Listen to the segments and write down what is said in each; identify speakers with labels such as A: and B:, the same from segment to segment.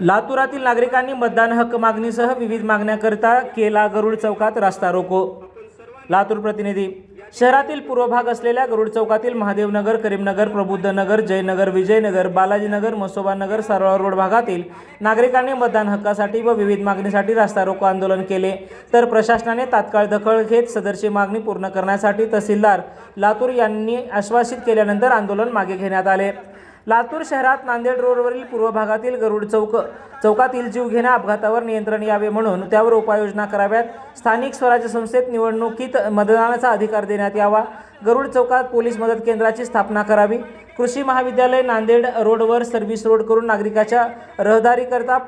A: लातूरातील नागरिकांनी मतदान हक्क मागणीसह विविध मागण्याकरिता केला गरुड चौकात रास्ता रोको. लातूर प्रतिनिधी शहरातील पूर्व भाग असलेल्या गरुड चौकातील महादेवनगर करीमनगर प्रबुद्धनगर जयनगर विजयनगर बालाजीनगर मसोबानगर सारोळा रोड भागातील नागरिकांनी मतदान हक्कासाठी व विविध मागणीसाठी रास्ता रोको आंदोलन केले. तर प्रशासनाने तात्काळ दखल घेत सदरची मागणी पूर्ण करण्यासाठी तहसीलदार लातूर यांनी आश्वासित केल्यानंतर आंदोलन मागे घेण्यात आले. लातूर शहरात नांदेड रोडवरील पूर्व भागातील गरुड चौक चौकातील जीवघेण्या अपघातावर नियंत्रण यावे म्हणून त्यावर उपाययोजना कराव्यात. स्थानिक स्वराज्य संस्थेत निवडणुकीत मतदानाचा अधिकार देण्यात यावा. गरुड चौकात पोलीस मदत केंद्राची स्थापना करावी. कृषी महाविद्यालय नांदेड रोडवर सर्व्हिस रोड करून नागरिकाच्या रहदारीकरता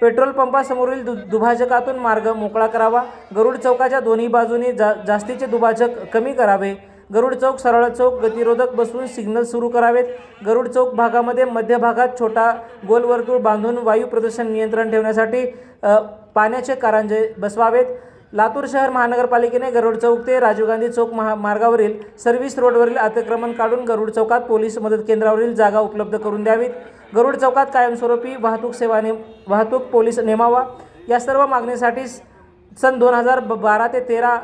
A: पेट्रोल पंपासमोरील दु दुभाजकातून मार्ग मोकळा करावा. गरुड चौकाच्या दोन्ही बाजूनी जा जास्तीचे दुभाजक कमी करावे. गरुड चौक सरळ चौक गतिरोधक बसवून सिग्नल सुरू करावेत. गरुड चौक भागामध्ये मध्य भागात छोटा गोल वर्तुळ बांधून वायू प्रदूषण नियंत्रण ठेवण्यासाठी पाण्याचे कारंजे बसवावेत. लातूर शहर महानगरपालिकेने गरुड चौक ते राजीव गांधी चौक महा मार्गावरील सर्व्हिस रोडवरील अतिक्रमण काढून गरुड चौकात पोलीस मदत केंद्रावरील जागा उपलब्ध करून द्यावीत. गरुड चौकात कायमस्वरूपी वाहतूक सेवा ने वाहतूक पोलीस नेमावा. या सर्व मागणीसाठी सन दोन हजार बारा ते तेरा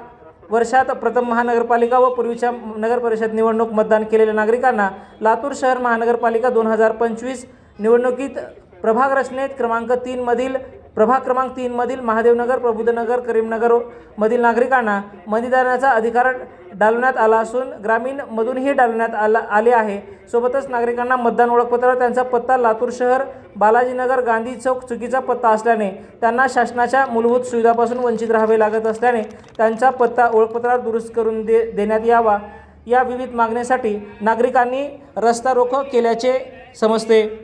A: वर्षात प्रथम महानगरपालिका व पूर्वीच्या नगर परिषद निवडणूक मतदान केलेल्या नागरिकांना लातूर शहर महानगरपालिका दोन हजार पंचवीस निवडणुकीत प्रभाग रचनेत क्रमांक तीनमधील प्रभाग क्रमांक तीनमधील महादेवनगर प्रबुद्धनगर करीमनगर मधील नागरिकांना मतदानाचा अधिकार डालवण्यात आला असून ग्रामीणमधूनही डालवण्यात आला आले आहे. सोबतच नागरिकांना मतदान ओळखपत्रावर त्यांचा पत्ता लातूर शहर बालाजीनगर गांधी चौक चुकीचा पत्ता असल्याने त्यांना शासनाच्या मूलभूत सुविधापासून वंचित राहावे लागत असल्याने त्यांचा पत्ता ओळखपत्रात दुरुस्त करून दे देण्यात यावा. या विविध मागण्यासाठी नागरिकांनी रस्ता रोको केल्याचे समजते.